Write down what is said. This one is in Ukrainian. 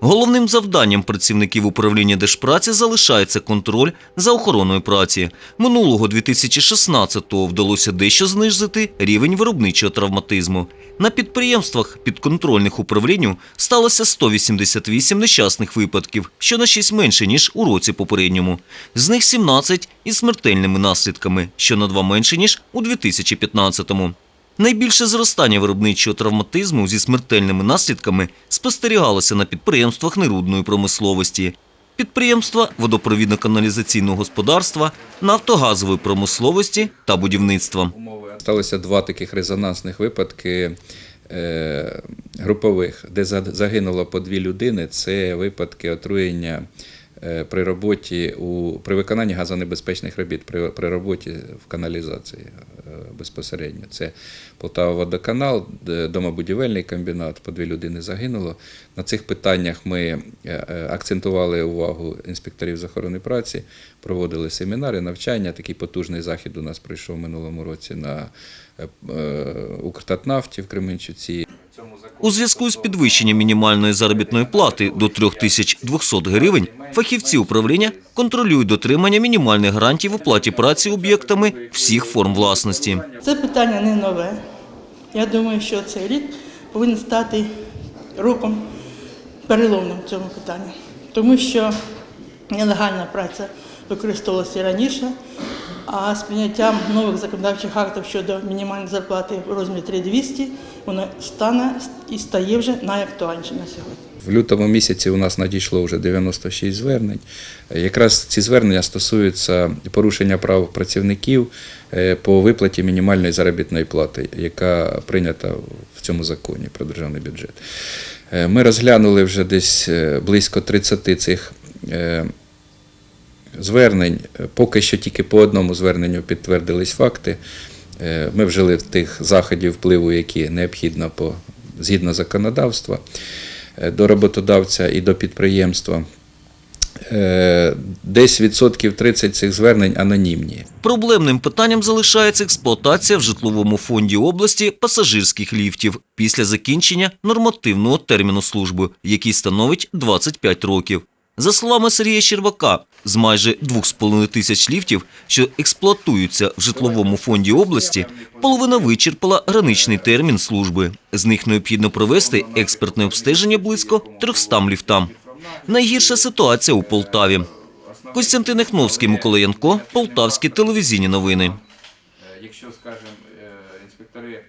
Головним завданням працівників управління Держпраці залишається контроль за охороною праці. Минулого 2016-го вдалося дещо знизити рівень виробничого травматизму. На підприємствах підконтрольних управлінню сталося 188 нещасних випадків, що на 6 менше, ніж у році попередньому. З них 17 із смертельними наслідками, що на 2 менше, ніж у 2015-му. Найбільше зростання виробничого травматизму зі смертельними наслідками спостерігалося на підприємствах нерудної промисловості, підприємства водопровідно-каналізаційного господарства, нафтогазової промисловості та будівництва. Сталося два таких резонансних випадки е, групових, де загинуло по дві людини. Це випадки отруєння при роботі у при виконанні газонебезпечних робіт при, при роботі в каналізації е, безпосередньо. Це Полтава водоканал, домобудівельний комбінат, по дві людини загинуло. На цих питаннях ми е, е, акцентували увагу інспекторів з охорони праці, проводили семінари, навчання. Такий потужний захід у нас пройшов минулому році на е, е, Укртатнафті в Кременчуці. У зв'язку з підвищенням мінімальної заробітної плати до 3200 гривень фахівці управління контролюють дотримання мінімальних гарантій в оплаті праці об'єктами всіх форм власності. Це питання не нове. Я думаю, що цей рік повинен стати роком переломним в цьому питанні, тому що нелегальна праця використовувалася раніше, а з прийняттям нових законодавчих актів щодо мінімальної зарплати в розмірі 3200 воно стане і стає вже найактуальніше на сьогодні. В лютому місяці у нас надійшло вже 96 звернень. Якраз ці звернення стосуються порушення прав працівників е, по виплаті мінімальної заробітної плати, яка прийнята в цьому законі про державний бюджет. Е, Ми розглянули вже десь е, близько 30 цих звернень. Поки що тільки по одному зверненню підтвердились факти. Е, Ми вжили тих заходів впливу, які необхідно по згідно законодавства е, до роботодавця і до підприємства. Е, Десь відсотків 30 цих звернень анонімні. Проблемним питанням залишається експлуатація в житловому фонді області пасажирських ліфтів після закінчення нормативного терміну служби, який становить 25 років. За словами Сергія Щербака, з майже 2,5 тисяч ліфтів, що експлуатуються в житловому фонді області, половина вичерпала граничний термін служби. З них необхідно провести експертне обстеження близько 300 ліфтам. Найгірша ситуація у Полтаві. Костянтин Ехновський, Микола Янко, Полтавські телевізійні новини. Якщо, скажімо, інспектори